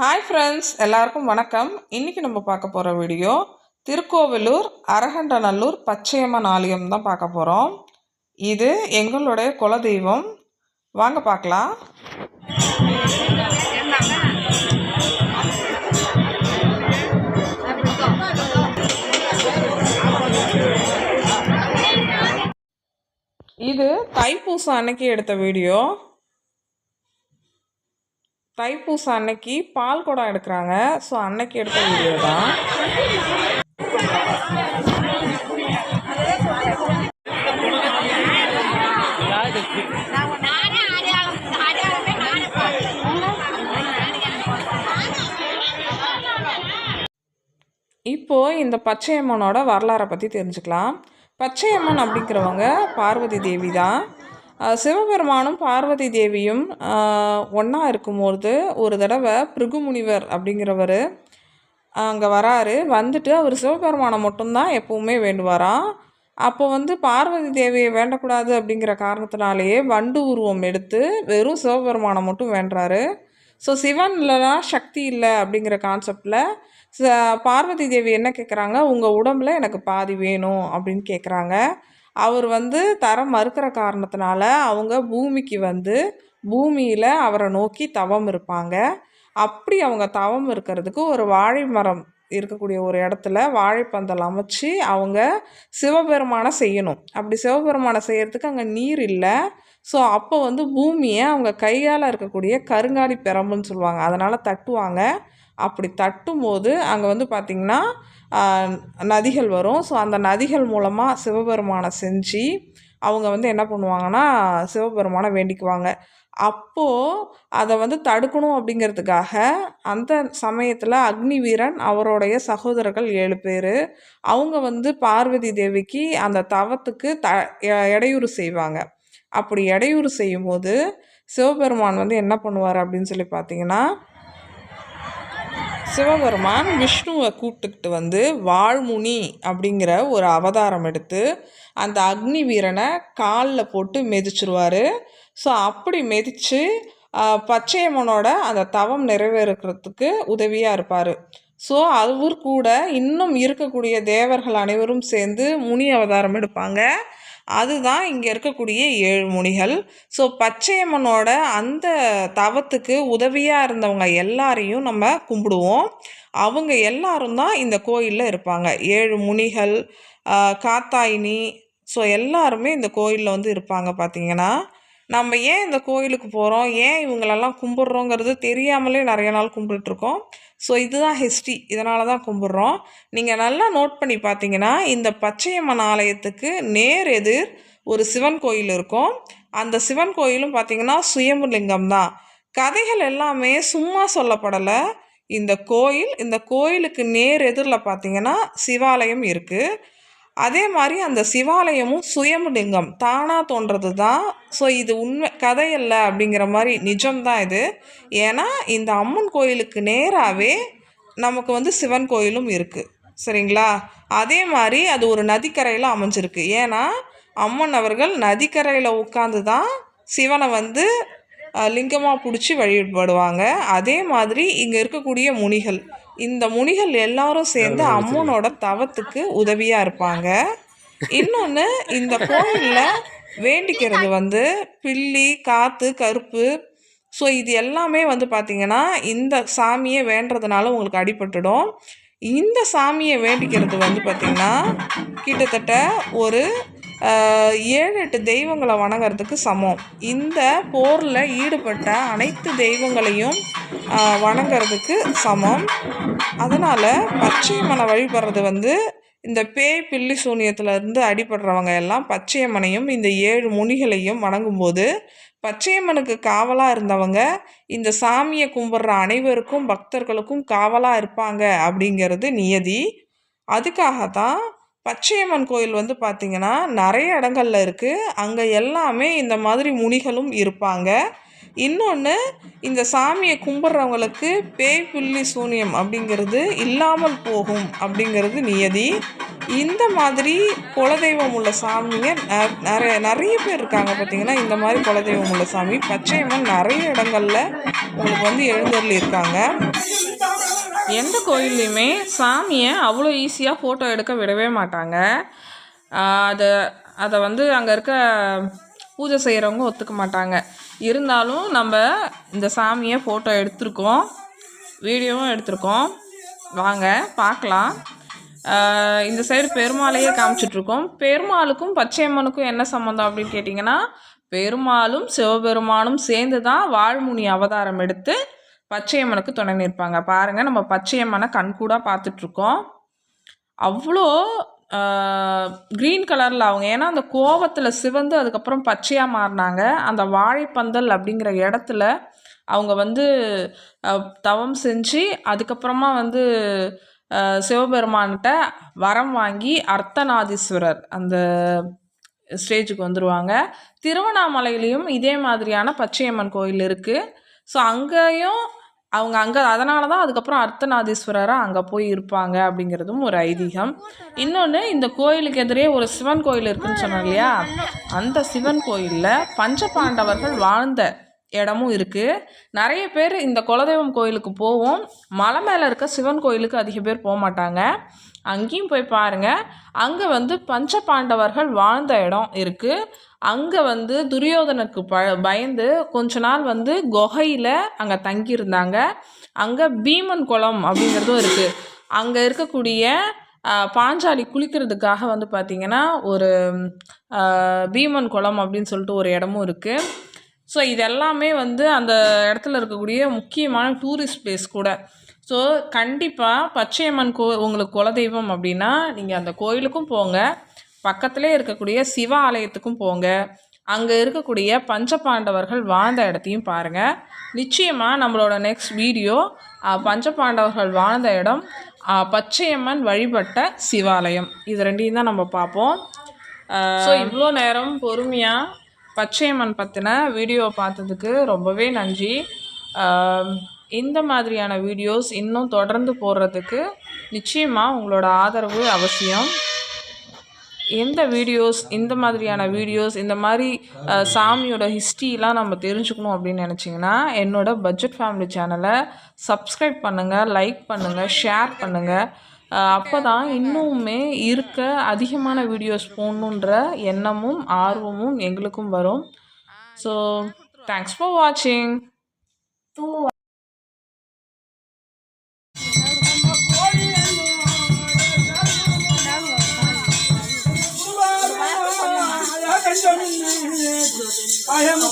Hi friends எல்லாருக்கும் வணக்கம். இன்றைக்கி நம்ம பார்க்க போகிற வீடியோ திருக்கோவிலூர் அரகண்டநல்லூர் பச்சையம்மன் ஆலயம் தான் பார்க்க போகிறோம் இது எங்களுடைய குலதெய்வம். வாங்க பார்க்கலாம். இது தைப்பூசம் அன்னைக்கு எடுத்த வீடியோ தைப்பூசம் அன்னைக்கு பால் குடம் எடுக்கிறாங்க. ஸோ அன்னைக்கு எடுத்த வீடியோ தான். இப்போது இந்த பச்சையம்மனோட வரலாறை பற்றி தெரிஞ்சுக்கலாம். பச்சையம்மன் அப்படிங்கிறவங்க பார்வதி தேவி தான். சிவபெருமானும் பார்வதி தேவியும் ஒன்றா இருக்கும்போது ஒரு தடவை பிருகுமுனிவர் அப்படிங்கிறவர் அங்கே வராரு. வந்துட்டு அவர் சிவபெருமானை மட்டும்தான் எப்பவுமே வேண்டுவாராம். அப்போ வந்து பார்வதி தேவியை வேண்டக்கூடாது அப்படிங்கிற காரணத்தினாலேயே வண்டு உருவம் எடுத்து வெறும் சிவபெருமானை மட்டும் வேண்டுறாரு. ஸோ சிவன் இல்லைனா சக்தி இல்லை அப்படிங்கிற கான்செப்டில் பார்வதி தேவி என்ன கேட்குறாங்க உங்கள் உடம்புல எனக்கு பாதி வேணும் அப்படின்னு கேட்குறாங்க அவர் வந்து தர மறுக்கிற காரணத்தினால அவங்க பூமிக்கு வந்து பூமியில் அவரை நோக்கி தவம் இருப்பாங்க. அப்படி அவங்க தவம் இருக்கிறதுக்கு ஒரு வாழை மரம் இருக்கக்கூடிய ஒரு இடத்துல வாழைப்பந்தல் அமைச்சு அவங்க சிவபெருமானை செய்யணும். அப்படி சிவபெருமானை செய்கிறதுக்கு அங்கே நீர் இல்லை. ஸோ அப்போ வந்து பூமியை அவங்க கையால் இருக்கக்கூடிய கருங்காலி பெரம்புன்னு சொல்லுவாங்க. அதனால் தட்டுவாங்க. அப்படி தட்டும்போது அங்கே வந்து பார்த்திங்கன்னா நதிகள் வரும். ஸோ அந்த நதிகள் மூலமாக சிவபெருமானை செஞ்சு அவங்க வந்து என்ன பண்ணுவாங்கன்னா சிவபெருமானை வேண்டிக்குவாங்க. அப்போது அதை வந்து தடுக்கணும் அப்படிங்கிறதுக்காக அந்த சமயத்தில் அக்னி வீரன் அவருடைய சகோதரர்கள் ஏழு பேர் அவங்க வந்து பார்வதி தேவிக்கு அந்த தவத்துக்கு த இடையூறு செய்வாங்க. அப்படி இடையூறு செய்யும்போது சிவபெருமான் வந்து என்ன பண்ணுவார் அப்படின்னு சொல்லி பார்த்தீங்கன்னா சிவபெருமான் விஷ்ணுவை கூப்பிட்டுக்கிட்டு வந்து வாழ்முனி அப்படிங்கிற ஒரு அவதாரம் எடுத்து அந்த அக்னி வீரனை காலில் போட்டு மிதிச்சிருவார். ஸோ அப்படி மிதித்து பச்சையம்மனோட அந்த தவம் நிறைவேறுக்கிறதுக்கு உதவியாக இருப்பார். ஸோ அவர் கூட இன்னும் இருக்கக்கூடிய தேவர்கள் அனைவரும் சேர்ந்து முனி அவதாரம் எடுப்பாங்க. அதுதான் இங்கே இருக்கக்கூடிய ஏழு முனிகள். ஸோ பச்சையம்மனோட அந்த தவத்துக்கு உதவியாக இருந்தவங்க எல்லாரையும் நம்ம கும்பிடுவோம். அவங்க எல்லாரும் தான் இந்த கோயிலில் இருப்பாங்க. ஏழு முனிகள் காத்தாயினி ஸோ எல்லாருமே இந்த கோயிலில் வந்து இருப்பாங்க பார்த்தீங்கன்னா நம்ம ஏன் இந்த கோயிலுக்கு போகிறோம் ஏன் இவங்களெல்லாம் கும்பிட்றோங்கிறது தெரியாமலே நிறைய நாள் கும்பிட்டுருக்கோம் ஸோ இதுதான் ஹிஸ்ட்ரி இதனால தான் கும்பிட்றோம். நீங்கள் நல்லா நோட் பண்ணி பார்த்தீங்கன்னா இந்த பச்சையம்மன் ஆலயத்துக்கு நேர் எதிர் ஒரு சிவன் கோயில் இருக்கும். அந்த சிவன் கோயிலும் பார்த்தீங்கன்னா சுயம்புலிங்கம் தான். கதைகள் எல்லாமே சும்மா சொல்லப்படலை. இந்த கோயில் இந்த கோயிலுக்கு நேர் எதிரில் பார்த்தீங்கன்னா சிவாலயம் இருக்குது அதே மாதிரி அந்த சிவாலயமும் சுயம்புலிங்கம் தானாக தோன்றது தான் ஸோ இது உண்மை கதை இல்லை அப்படிங்கிற மாதிரி நிஜம்தான் இது. ஏன்னா இந்த அம்மன் கோயிலுக்கு நேராகவே நமக்கு வந்து சிவன் கோயிலும் இருக்குது சரிங்களா? அதே மாதிரி அது ஒரு நதிக்கரையில் அமைஞ்சிருக்கு. ஏன்னா அம்மன் அவர்கள் நதிக்கரையில் உட்காந்து தான் சிவனை வந்து லிங்கமாக பிடிச்சி வழிபடுவாங்க. அதே மாதிரி இங்கே இருக்கக்கூடிய முனிகள். இந்த முனிகள் எல்லாரும் சேர்ந்து அம்மனோட தவத்துக்கு உதவியாக இருப்பாங்க. இன்னொன்று இந்த கோயிலில் வேண்டிக்கிறது வந்து பில்லி காற்று கருப்பு. ஸோ இது எல்லாமே வந்து பார்த்திங்கன்னா இந்த சாமியை வேண்டுறதுனால உங்களுக்கு அடிபட்டுடும். இந்த சாமியை வேண்டிக்கிறது வந்து பார்த்திங்கன்னா கிட்டத்தட்ட ஒரு ஏழு எட்டு தெய்வங்களை வணங்குறதுக்கு சமம். இந்த போரில் ஈடுபட்ட அனைத்து தெய்வங்களையும் வணங்குறதுக்கு சமம். அதனால் பச்சையம்மனை வழிபடுறது வந்து இந்த பேய் பில்லி சூனியத்துல இருந்து அடிபடுறவங்க எல்லாம் பச்சையம்மனையும் இந்த ஏழு முனிகளையும் வணங்கும்போது பச்சையம்மனுக்கு காவலாக இருந்தவங்க இந்த சாமியை கும்பிட்ற அனைவருக்கும் பக்தர்களுக்கும் காவலாக இருப்பாங்க அப்படிங்கிறது நியதி. அதுக்காக தான் பச்சையம்மன் கோயில் வந்து பார்த்திங்கன்னா நிறைய இடங்கள்ல இருக்குது அங்கே எல்லாமே இந்த மாதிரி முனிகளும் இருப்பாங்க. இன்னொன்று இந்த சாமியை கும்பிட்றவங்களுக்கு பேய் புள்ளி சூனியம் அப்படிங்கிறது இல்லாமல் போகும் அப்படிங்கிறது நியதி. இந்த மாதிரி குலதெய்வம் உள்ள சாமிங்க நிறைய நிறைய பேர் இருக்காங்க பார்த்தீங்கன்னா இந்த மாதிரி குலதெய்வம் உள்ள சாமி. பச்சையம்மன் நிறைய இடங்களில் உங்களுக்கு வந்து எழுந்தருளி இருக்காங்க எந்த கோயில்லையுமே சாமியை அவ்வளோ ஈஸியாக ஃபோட்டோ எடுக்க விடவே மாட்டாங்க. அதை அதை வந்து அங்கே இருக்க பூஜை செய்கிறவங்க ஒத்துக்க மாட்டாங்க. இருந்தாலும் நம்ம இந்த சாமியை ஃபோட்டோ எடுத்திருக்கோம். வீடியோவும் எடுத்திருக்கோம். வாங்க பார்க்கலாம். இந்த சைடு பெருமாளையே காமிச்சிட்ருக்கோம். பெருமாளுக்கும் பச்சையம்மனுக்கும் என்ன சம்மந்தம் அப்படின்னு கேட்டிங்கன்னா பெருமாளும் சிவபெருமானும் சேர்ந்து தான் வாழ்முனி அவதாரம் எடுத்து பச்சையம்மனுக்கு துணை நிற்பாங்க. பாருங்கள் நம்ம பச்சையம்மனை கண்கூடாக பார்த்துட்ருக்கோம். அவ்வளோ க்ரீன் கலரில் அவங்க ஏன்னா அந்த கோவத்தில் சிவந்து அதுக்கப்புறம் பச்சையாக மாறினாங்க. அந்த வாழைப்பந்தல் அப்படிங்கிற இடத்துல அவங்க வந்து தவம் செஞ்சு அதுக்கப்புறமா வந்து சிவபெருமான்கிட்ட வரம் வாங்கி அர்த்தநாதீஸ்வரர் அந்த ஸ்டேஜுக்கு வந்துடுவாங்க திருவண்ணாமலையிலையும் இதே மாதிரியான பச்சையம்மன் கோயில் இருக்குது ஸோ அங்கேயும் அவங்க அங்கே அதனால தான் அதுக்கப்புறம் அர்த்தநாதீஸ்வரராக அங்கே போய் இருப்பாங்க அப்படிங்கிறதும் ஒரு ஐதீகம். இன்னொன்று இந்த கோயிலுக்கு எதிரே ஒரு சிவன் கோயில் இருக்குன்னு சொன்னோம் இல்லையா? அந்த சிவன் கோயிலில் பஞ்ச பாண்டவர்கள் வாழ்ந்த இடமும் இருக்குது நிறைய பேர் இந்த குலதெய்வம் கோயிலுக்கு போவோம். மலை மேலே இருக்க சிவன் கோயிலுக்கு அதிக பேர் போக மாட்டாங்க. அங்கேயும் போய் பாருங்கள் அங்கே வந்து பஞ்ச பாண்டவர்கள் வாழ்ந்த இடம் இருக்குது அங்கே வந்து துரியோதனுக்கு ப பயந்து கொஞ்ச நாள் வந்து குகையில் அங்கே தங்கியிருந்தாங்க. அங்கே பீமன் குளம் அப்படிங்கிறதும் இருக்குது அங்கே இருக்கக்கூடிய பாஞ்சாலி குளிக்கிறதுக்காக வந்து பார்த்திங்கன்னா ஒரு பீமன் குளம் அப்படின்னு சொல்லிட்டு ஒரு இடமும் இருக்குது ஸோ இது எல்லாமே வந்து அந்த இடத்துல இருக்கக்கூடிய முக்கியமான டூரிஸ்ட் பிளேஸ் கூட. ஸோ கண்டிப்பாக பச்சையம்மன் கோ உங்களுக்கு குலதெய்வம் அப்படின்னா நீங்கள் அந்த கோயிலுக்கும் போங்க. பக்கத்திலே இருக்கக்கூடிய சிவ ஆலயத்துக்கும் போங்க. அங்கே இருக்கக்கூடிய பஞ்சபாண்டவர்கள் வாழ்ந்த இடத்தையும் பாருங்கள் நிச்சயமாக நம்மளோட நெக்ஸ்ட் வீடியோ பஞ்சபாண்டவர்கள் வாழ்ந்த இடம் பச்சையம்மன் வழிபட்ட சிவாலயம். இது ரெண்டையும் தான் நம்ம பார்ப்போம். ஸோ இவ்வளோ நேரம் பொறுமையாக பச்சையம்மன் பற்றின வீடியோ பார்த்ததுக்கு ரொம்பவே நன்றி. இந்த மாதிரியான வீடியோஸ் இன்னும் தொடர்ந்து போடுறதுக்கு நிச்சயமாக உங்களோட ஆதரவு அவசியம். எந்த வீடியோஸ் இந்த மாதிரியான வீடியோஸ் இந்த மாதிரி சாமியோட ஹிஸ்ட்ரிலாம் நம்ம தெரிஞ்சுக்கணும் அப்படின்னு நினச்சிங்கன்னா என்னோட பட்ஜெட் ஃபேமிலி சேனலை சப்ஸ்கிரைப் பண்ணுங்கள் லைக் பண்ணுங்கள் ஷேர் பண்ணுங்கள் அப்போ தான் இன்னுமே இருக்க அதிகமான வீடியோஸ் போடணுன்ற எண்ணமும் ஆர்வமும் எங்களுக்கும் வரும். ஸோ தேங்க்ஸ் ஃபார் வாட்சிங் I am a